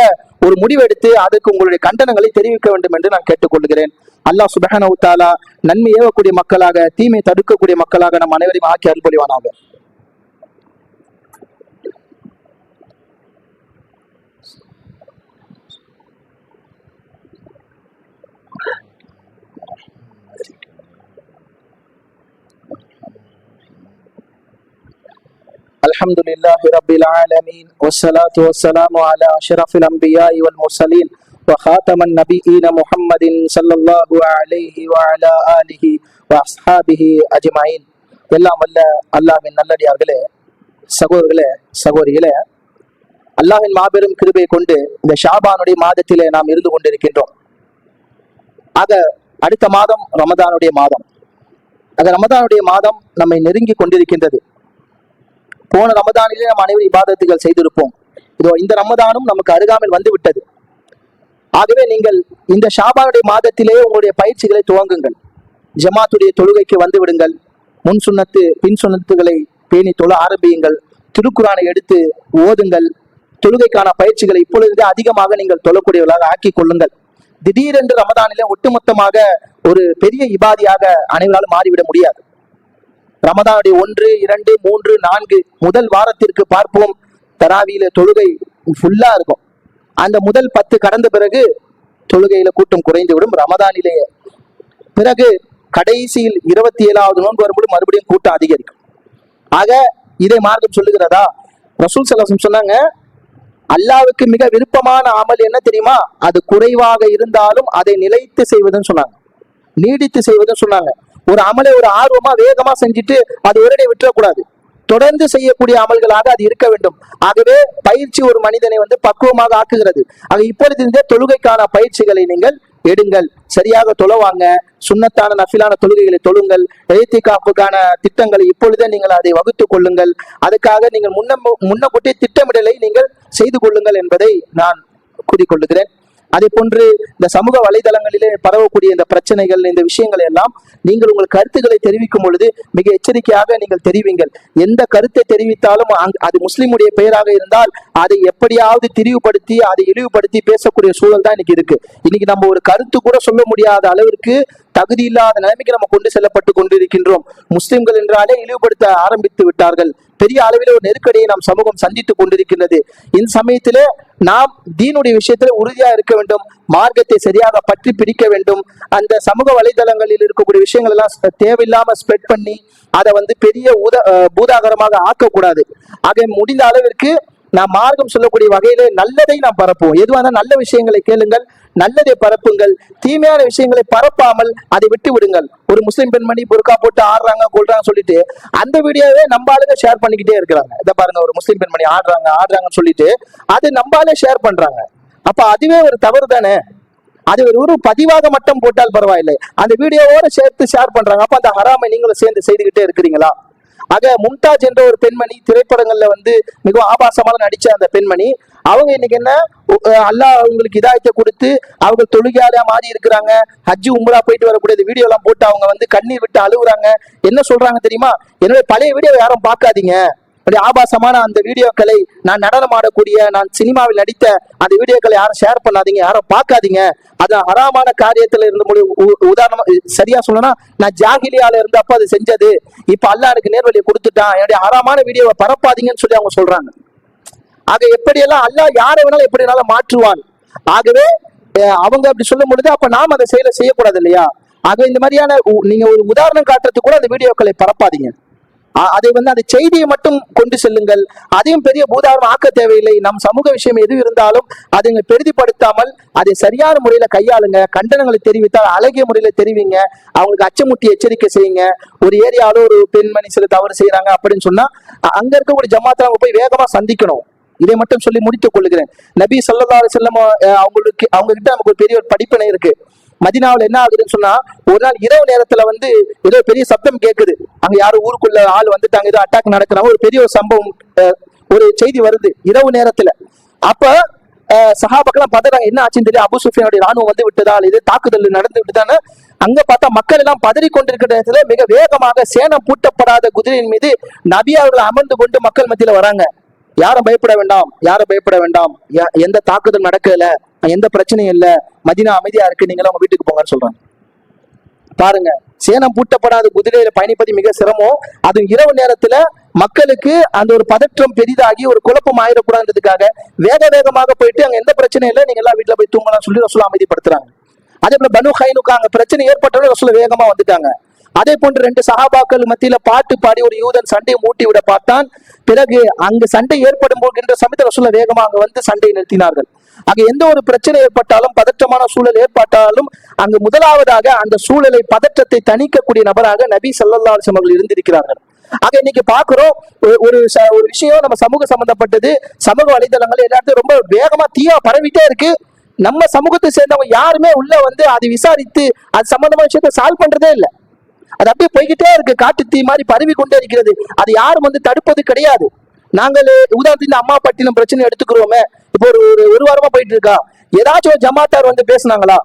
ஒரு முடிவெடுத்து அதுக்கு உங்களுடைய கண்டனங்களை தெரிவிக்க வேண்டும் என்று நான் கேட்டுக்கொள்கிறேன். அல்லாஹ் சுபஹானஹு நன்மை ஏவக்கூடிய மக்களாக தீமை தடுக்கக்கூடிய மக்களாக நம் அனைவரையும் ஆக்கி அருள்பொழிவானாக الحمد لله رب العالمين والصلاة والسلام على أشرف الأنبياء والمرسلين وخاتم النبيين محمد صلى الله عليه وعلى آله وأصحابه أجمعين எல்லாம் வல்ல அல்லாஹ்வின் நல்லடியார்களே சகோதரர்களே சகோதரிகளே அல்லாஹ்வின் மாபெரும் கிருபை கொண்டு இந்த ஷாபானுடைய மாதத்திலே நாம் இருந்து கொண்டிருக்கின்றோம் ஆக அடுத்த மாதம் ரமதானுடைய மாதம் ஆக ரமதானுடைய மாதம் நம்மை நெருங்கி கொண்டிருக்கின்றது போன ரமதானிலே நாம் அனைவரும் இபாதத்துகள் செய்திருப்போம். இதோ இந்த ரமதானும் நமக்கு அருகாமல் வந்து விட்டது ஆகவே நீங்கள் இந்த ஷாபானுடைய மாதத்திலே உங்களுடைய பயிற்சிகளை துவங்குங்கள். ஜமாத்துடைய தொழுகைக்கு வந்து விடுங்கள் முன் சுன்னத்து பின் சுண்ணத்துகளை பேணி தொழ ஆரம்பியுங்கள். திருக்குறானை எடுத்து ஓதுங்கள். தொழுகைக்கான பயிற்சிகளை இப்பொழுதே அதிகமாக நீங்கள் தொழக்கூடியவர்களாக ஆக்கி கொள்ளுங்கள். திடீரென்று ரமதானிலே ஒட்டுமொத்தமாக ஒரு பெரிய இபாதியாக அனைவராலும் மாறிவிட முடியாது. ரமதானுடைய ஒன்று இரண்டு மூன்று நான்கு முதல் வாரத்திற்கு பார்ப்போம். தராவியில தொழுகை ஃபுல்லா இருக்கும். அந்த முதல் பத்து கடந்த பிறகு தொழுகையில கூட்டம் குறைந்து விடும் ரமதானிலேயே பிறகு கடைசியில் இருபத்தி ஏழாவது நோன்பு வரும்போது மறுபடியும் கூட்டம் அதிகரிக்கும். ஆக இதை மார்க்கம் சொல்லுகிறதா? ரசூல் சலாசம் சொன்னாங்க அல்லாவுக்கு மிக விருப்பமான அமல் என்ன தெரியுமா? அது குறைவாக இருந்தாலும் அதை நிலைத்து செய்வதுன்னு சொன்னாங்க. நீடித்து செய்வதுன்னு சொன்னாங்க. ஒரு அமலை ஒரு ஆர்வமா வேகமா செஞ்சுட்டு அது ஒரே விட்டுறக்கூடாது. தொடர்ந்து செய்யக்கூடிய அமல்களாக அது இருக்க வேண்டும். ஆகவே பயிற்சி ஒரு மனிதனை வந்து பக்குவமாக ஆக்குகிறது. ஆக இப்பொழுது இருந்தே தொழுகைக்கான பயிற்சிகளை நீங்கள் எடுங்கள். சரியாக தொழவாங்க. சுண்ணத்தான நஃபிலான தொழுகைகளை தொழுங்கள். எழுத்தி காப்புக்கான திட்டங்களை இப்பொழுதே நீங்கள் அதை வகுத்து கொள்ளுங்கள். அதுக்காக நீங்கள் முன்ன முன்ன திட்டமிடலை நீங்கள் செய்து கொள்ளுங்கள் என்பதை நான் கூறிக்கொள்ளுகிறேன் அதே போன்று இந்த சமூக வலைதளங்களிலே பரவக்கூடிய இந்த பிரச்சனைகள் இந்த விஷயங்கள் எல்லாம் நீங்கள் உங்கள் கருத்துக்களை தெரிவிக்கும் பொழுது மிக எச்சரிக்கையாக நீங்கள் தெரிவிங்கள். எந்த கருத்தை தெரிவித்தாலும் அது முஸ்லிமுடைய பெயராக இருந்தால் அதை எப்படியாவது திரிவுபடுத்தி அதை இழிவுபடுத்தி பேசக்கூடிய சூழல் தான் இன்னைக்கு இருக்கு. இன்னைக்கு நம்ம ஒரு கருத்து கூட சொல்ல முடியாத அளவிற்கு தகுதி இல்லாத நிலைமைக்கு நம்ம கொண்டு செல்லப்பட்டு கொண்டிருக்கின்றோம். முஸ்லிம்கள் என்றாலே இழிவுபடுத்த ஆரம்பித்து விட்டார்கள். பெரிய அளவில் ஒரு நெருக்கடியை நாம் சமூகம் சந்தித்துக் கொண்டிருக்கின்றது. இந்த சமயத்திலே நாம் தீனுடைய விஷயத்துல உறுதியா இருக்க வேண்டும். மார்க்கத்தை சரியாக பற்றி பிடிக்க வேண்டும். அந்த சமூக வலைதளங்களில் இருக்கக்கூடிய விஷயங்கள் எல்லாம் தேவையில்லாம ஸ்ப்ரெட் பண்ணி அதை வந்து பெரிய ஊத பூதாகரமாக ஆக்கக்கூடாது. ஆக முடிந்த அளவிற்கு நாம் மார்க்கம் சொல்லக்கூடிய வகையிலே நல்லதை நாம் பரப்புவோம். எதுவாக நல்ல விஷயங்களை கேளுங்கள் நல்லதை பரப்புங்கள். தீமையான விஷயங்களை பரப்பாமல் அதை விட்டு விடுங்கள். ஒரு முஸ்லிம் பெண்மணி புர்கா போட்டு ஆடுறாங்க கொள்றாங்க சொல்லிட்டு அந்த வீடியோவே நம்ம ஆளுங்க ஷேர் பண்ணிக்கிட்டே இருக்கிறாங்க. இதை பாருங்க ஒரு முஸ்லிம் பெண்மணி ஆடுறாங்க ஆடுறாங்கன்னு சொல்லிட்டு அது நம்ம ஷேர் பண்றாங்க. அப்ப அதுவே ஒரு தவறு தானே? அது ஒரு ஒரு பதிவாக மட்டும் போட்டால் பரவாயில்லை. அந்த வீடியோவோட சேர்த்து ஷேர் பண்றாங்க. அப்ப அந்த ஹராமை நீங்களும் சேர்ந்து செய்துகிட்டே இருக்கிறீங்களா? ஆக மும்தாஜ் என்ற ஒரு பெண்மணி திரைப்படங்கள்ல வந்து மிகவும் ஆபாசமாக நடிச்ச அந்த பெண்மணி. அவங்க இன்னைக்கு என்ன? அல்லாஹ் அவங்களுக்கு இதாயத்தை கொடுத்து அவங்க தொழுகையாளா மாறி இருக்கிறாங்க. ஹஜ்ஜு உம்ரா போயிட்டு வரக்கூடிய வீடியோ எல்லாம் போட்டு அவங்க வந்து கண்ணீர் விட்டு அழுகுறாங்க. என்ன சொல்றாங்க தெரியுமா? என்னுடைய பழைய வீடியோ யாரும் பார்க்காதீங்க. அப்படி ஆபாசமான அந்த வீடியோக்களை நான் நடனம் ஆடக்கூடிய நான் சினிமாவில் நடித்த அந்த வீடியோக்களை யாரும் ஷேர் பண்ணாதீங்க யாரும் பார்க்காதீங்க. அது அறாமான காரியத்துல இருந்து முடி உ- உதாரணமா சரியா சொல்லணும்னா நான் ஜாகிலியால இருந்தப்ப அது செஞ்சது. இப்ப அல்லா எனக்கு நேர்வழியை கொடுத்துட்டான். என்னுடைய அறமான வீடியோவை பரப்பாதீங்கன்னு சொல்லி அவங்க சொல்றாங்க. ஆக எப்படியெல்லாம் அல்லாஹ் யாரை வேணாலும் எப்படி வேணாலும் மாற்றுவான். ஆகவே அவங்க அப்படி சொல்லும் பொழுது அப்ப நாம் அதை செயலை செய்யக்கூடாது இல்லையா? ஆக இந்த மாதிரியான உ- நீங்க ஒரு உதாரணம் காட்டுறதுக்கு கூட அந்த வீடியோக்களை பரப்பாதீங்க. அதை வந்து அந்த செய்தியை மட்டும் கொண்டு செல்லுங்கள். அதையும் பெரிய பூதாரம் ஆக்க தேவையில்லை. நம் சமூக விஷயம் எது இருந்தாலும் அதை பெருதிப்படுத்தாமல் பெரிதிப்படுத்தாமல் அதை சரியான முறையில கையாளுங்க. கண்டனங்களை தெரிவித்தால் அழகிய முறையில தெரிவிங்க. அவங்களுக்கு அச்சமுட்டி எச்சரிக்கை செய்யுங்க. ஒரு ஏரியாவில் ஒரு பெண்மணி சில தவறு செய்யறாங்க அப்படின்னு சொன்னா அங்க இருக்கக்கூடிய ஜமாத்தை அவங்க போய் வேகமா சந்திக்கணும். இதை மட்டும் சொல்லி முடித்துக் கொள்கிறேன். நபி ஸல்லல்லாஹு அலைஹி அவங்களுக்கு அவங்க கிட்ட நமக்கு ஒரு பெரிய ஒரு படிப்பினை இருக்கு. மதினாவில் என்ன ஆகுதுன்னு சொன்னா ஒரு நாள் இரவு நேரத்துல வந்து ஏதோ பெரிய சத்தம் கேட்குது அங்க யாரும் ஊருக்குள்ள ஆள் வந்துட்டாங்க ஏதோ அட்டாக் நடக்கிறாங்க ஒரு பெரிய ஒரு சம்பவம் ஒரு செய்தி வருது இரவு நேரத்துல. அப்ப அஹ், பதறாங்க என்ன ஆச்சுன்னு தெரியும் அபு சுஃபியானுடைய ராணுவம் வந்து விட்டதால் இது தாக்குதல் நடந்து விட்டுதானே அங்க பார்த்தா மக்கள் எல்லாம் பதறி கொண்டிருக்கிற நேரத்துல மிக வேகமாக சேனம் பூட்டப்படாத குதிரையின் மீது நபி அவர்கள் அமர்ந்து கொண்டு மக்கள் மத்தியில வராங்க. யாரும் பயப்பட வேண்டாம் யாரும் பயப்பட வேண்டாம். யா- எந்த தாக்குதல் நடக்கல எந்த பிரச்சனையும் இல்ல. மதினா அமைதியா இருக்கு நீங்களும் உங்க வீட்டுக்கு போங்கன்னு சொல்றாங்க. பாருங்க சேனம் பூட்டப்படாத குதிரையில பயணிப்பது மிக சிரமம். அது இரவு நேரத்துல மக்களுக்கு அந்த ஒரு பதற்றம் பெரிதாகி ஒரு குழப்பம் ஆயிடக்கூடாதுன்றதுக்காக வேக வேகமாக போயிட்டு அங்க எந்த பிரச்சனையும் இல்லை நீங்க எல்லாம் வீட்டுல போய் தூங்கலாம் சொல்லி ரசூலா அமைதிப்படுத்துறாங்க. அதே போல பனு ஹைனுக்கு அங்க பிரச்சனை ஏற்பட்டவங்க ரசூலா வேகமா வந்துட்டாங்க. அதே போன்று ரெண்டு சஹாபாக்கள் மத்தியில பாட்டு பாடி ஒரு யூதன் சண்டையை மூட்டி விட பார்த்தான். பிறகு அங்கு சண்டை ஏற்படும் போகின்ற சமயத்தில் ரசூலா வேகமாக அங்கு வந்து சண்டையை நிறுத்தினார்கள். அங்கு எந்த ஒரு பிரச்சனை ஏற்பட்டாலும் பதற்றமான சூழல் ஏற்பட்டாலும் அங்கு முதலாவதாக அந்த சூழலை பதற்றத்தை தணிக்கக்கூடிய நபராக நபி ஸல்லல்லாஹு அலைஹி அவர்கள் இருந்திருக்கிறார்கள். ஆக இன்னைக்கு பாக்குறோம் ஒரு- ஒரு ச- ஒரு விஷயம் நம்ம சமூக சம்பந்தப்பட்டது. சமூக வலைதளங்கள் எல்லாத்தையும் ரொம்ப வேகமா தீயா பரவிட்டே இருக்கு. நம்ம சமூகத்தை சேர்ந்தவங்க யாருமே உள்ள வந்து அதை விசாரித்து அது சம்பந்தமான விஷயத்தை சால்வ் பண்றதே இல்லை. அது அப்படியே போய்கிட்டே இருக்கு. காட்டு தீ மாதிரி பரவி கொண்டே இருக்கிறது. அது யாரும் வந்து தடுப்பது கிடையாது. நாங்கள் உதாரணத்துக்கு இந்த அம்மா பட்டினம் பிரச்சனை எடுத்துக்கிறோமே. இப்போ ஒரு ஒரு- ஒரு வாரமா போயிட்டு இருக்கா. ஏதாச்சும் ஒரு ஜமாத்தார் வந்து பேசுனாங்களா?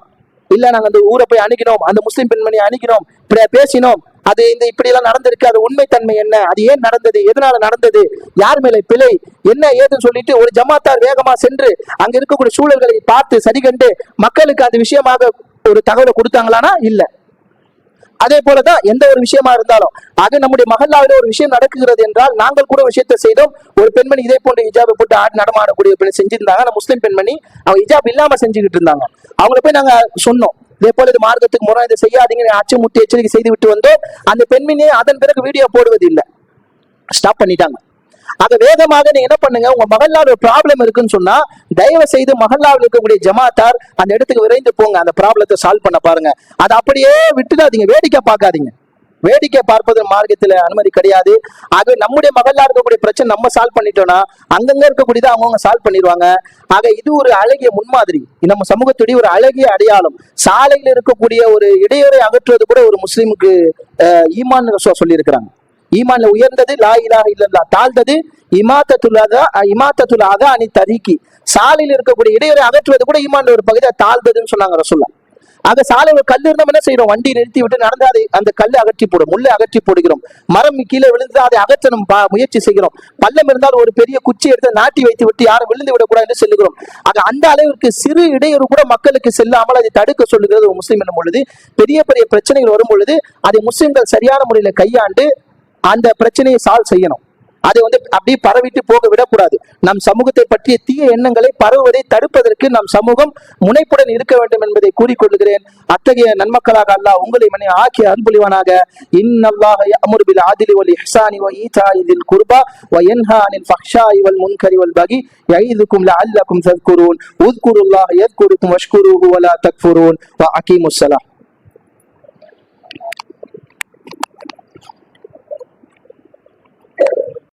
இல்ல நாங்க அந்த ஊரை போய் அணுகினோம். அந்த முஸ்லீம் பெண்மணி அணுகினோம். இப்படி பேசினோம். அது இந்த இப்படி எல்லாம் நடந்திருக்கு. அது உண்மைத்தன்மை என்ன? அது ஏன் நடந்தது? எதனால நடந்தது? யார் மேல பிழை? என்ன ஏதுன்னு சொல்லிட்டு ஒரு ஜமாத்தார் வேகமா சென்று அங்க இருக்கக்கூடிய சூழல்களை பார்த்து சரி கண்டு மக்களுக்கு அந்த விஷயமாக ஒரு தகவலை கொடுத்தாங்களானா? இல்லை. அதே போலதான் எந்த ஒரு விஷயமா இருந்தாலும். அது நம்முடைய மகல்லாவில ஒரு விஷயம் நடக்குகிறது என்றால் நாங்கள் கூட விஷயத்தை செய்தோம். ஒரு பெண்மணி இதே போன்ற ஹிஜாபை போட்டு ஆடி நடமாடக்கூடிய பெண் செஞ்சிருந்தாங்க. அந்த முஸ்லீம் பெண்மணி அவங்க ஹிஜாப் இல்லாம செஞ்சுக்கிட்டு இருந்தாங்க. அவங்கள போய் நாங்க சொன்னோம். இதே போல இது மார்க்கத்துக்கு முறை இதை செய்யாதீங்க அச்சமுட்டி எச்சரிக்கை செய்து விட்டு வந்தோம். அந்த பெண்மணியை அதன் பிறகு வீடியோ போடுவது இல்லை ஸ்டாப் பண்ணிட்டாங்க. அதை வேகமாக நீங்க என்ன பண்ணுங்க உங்க மகல்லாவில் ஒரு ப்ராப்ளம் இருக்குன்னு சொன்னா தயவு செய்து மகல்லாவில் இருக்கக்கூடிய ஜமாத்தார் அந்த இடத்துக்கு விரைந்து போங்க அந்த ப்ராப்ளத்தை சால்வ் பண்ண பாருங்க. அதை அப்படியே விட்டுடாதீங்க வேடிக்கை பார்க்காதீங்க. வேடிக்கை பார்ப்பது மார்க்கத்தில் அனுமதி கிடையாது. ஆக நம்முடைய மகள்ல இருக்கக்கூடிய பிரச்சனை நம்ம சால்வ் பண்ணிட்டோம்னா அங்கங்க இருக்கக்கூடியதை அவங்கவுங்க சால்வ் பண்ணிடுவாங்க. ஆக இது ஒரு அழகிய முன்மாதிரி. நம்ம சமூகத்துடைய ஒரு அழகிய அடையாளம். சாலையில் இருக்கக்கூடிய ஒரு இடையூறை அகற்றுவது கூட ஒரு முஸ்லீமுக்கு ஈமான் சொல்லியிருக்கிறாங்க. ஈமான்ல உயர்ந்தது லா இலாக இல்லல்லா தாழ்ந்தது. இமாத்தத்துல் அதா அணி தரிக்கி சாலையில் இருக்கக்கூடிய இடையூறை அகற்றுவது கூட ஈமான்ல ஒரு பகுதியை தாழ்ந்ததுன்னு சொன்னாங்க ரசூல்லா ஆக சாலை ஒரு கல் இருந்தோம் என்ன செய்யறோம் வண்டி நிறுத்தி விட்டு நடந்து அதை அந்த கல் அகற்றி போடும். முள்ளை அகற்றி போடுகிறோம். மரம் கீழே விழுந்து அதை அகற்றணும். பா- முயற்சி செய்கிறோம். பள்ளம் இருந்தால் ஒரு பெரிய குச்சி எடுத்து நாட்டி வைத்து விட்டு யாரும் விழுந்து விடக்கூடாது என்று சொல்லுகிறோம். ஆக அந்த அளவிற்கு சிறு இடையூறு கூட மக்களுக்கு செல்லாமல் அதை தடுக்க சொல்லுகிறது ஒரு முஸ்லீம் என்னும் பொழுது. பெரிய பெரிய பிரச்சனைகள் வரும் பொழுது அதை முஸ்லீம்கள் சரியான முறையில் கையாண்டு அந்த பிரச்சனையை சால்வ் செய்யணும். அதை வந்து அப்படியே பரவிட்டு போக விடக்கூடாது. நம் சமூகத்தை பற்றிய தீய எண்ணங்களை பரவுவதை தடுப்பதற்கு நம் சமூகம் முனைப்புடன் இருக்க வேண்டும் என்பதை கூறிக்கொள்கிறேன் அத்தகைய நன்மக்களாக அல்லாஹ் உங்களை மனை ஆக்கிய அன்புலிவனாக. இன்னல்லாஹ யஅமுரு பில் ஆதிலி வல் இஹ்சானி வ ஈதாஇ தில் குர்பா வ என்ஹானின் ஃபக்ஷா இவள் வல் முன்கரி வல் பகி. யஈதுக்கும் லஅல்லக்கும் தذكرون اذكروا الله يذكركم واشكروه ولا تكفرون واقيموا الصلاه